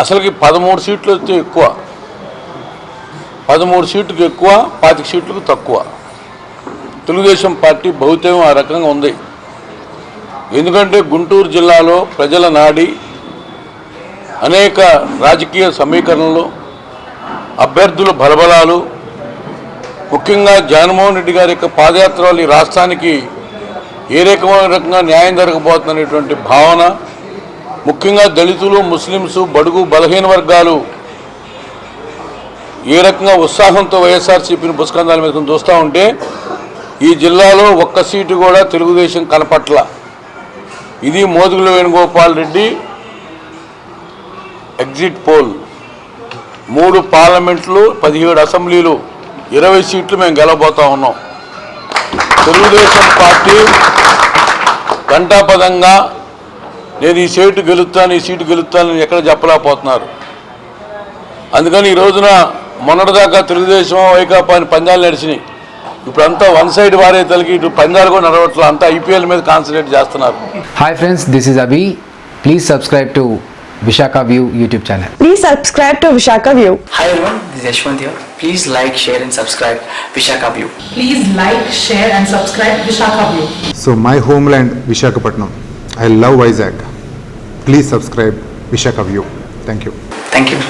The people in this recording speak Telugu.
అసలుకి పదమూడు సీట్లు వస్తే ఎక్కువ. పదమూడు సీట్లకు ఎక్కువ పాతిక సీట్లకు తక్కువ. తెలుగుదేశం పార్టీ భౌత్యం ఆ రకంగా ఉంది. ఎందుకంటే గుంటూరు జిల్లాలో ప్రజల నాడి అనేక రాజకీయ సమీకరణలు అభ్యర్థుల బలబలాలు ముఖ్యంగా జగన్మోహన్ రెడ్డి గారి యొక్క పాదయాత్ర ఈ రాష్ట్రానికి ఏ రకమైన రకంగా న్యాయం జరగబోతుందనేటువంటి భావన ముఖ్యంగా దళితులు ముస్లిమ్స్ బడుగు బలహీన వర్గాలు ఏ రకంగా ఉత్సాహంతో వైఎస్ఆర్సీపీని పుష్కందాల మీద చూస్తూ ఉంటే ఈ జిల్లాలో ఒక్క సీటు కూడా తెలుగుదేశం కనపట్ల. ఇది మోదుగుల వేణుగోపాల్ రెడ్డి ఎగ్జిట్ పోల్. మూడు పార్లమెంట్లు పదిహేడు అసెంబ్లీలు ఇరవై సీట్లు మేము గెలవబోతా ఉన్నాం. తెలుగుదేశం పార్టీ ఘంటాపదంగా నేను ఈ సీటు గెలుస్తాను ఈ సీటు గెలుస్తానని ఎక్కడ చెప్పలేకపోతున్నారు అందుకని ఈ రోజున మొన్నటిదాకా తెలుగుదేశం వైకాపా అని పందాలు నడిచినాయి ఇప్పుడంతా వన్ సైడ్ వారే తలకి ఇటు పందాలు కూడా నడవట్లే అంతా ఐపీఎల్ మీద కాన్సన్ట్రేట్ చేస్తున్నారు Hi friends, this is Abhi. Please subscribe to Vishaka View YouTube channel. Please subscribe to Vishaka View. Hi everyone, this is Yashwant here. Please like, share and subscribe Vishaka View. Please like, share and subscribe Vishaka View. So my homeland Vishakhapatnam. I love Vizag. Please subscribe Vishakha View. Thank you. Thank you.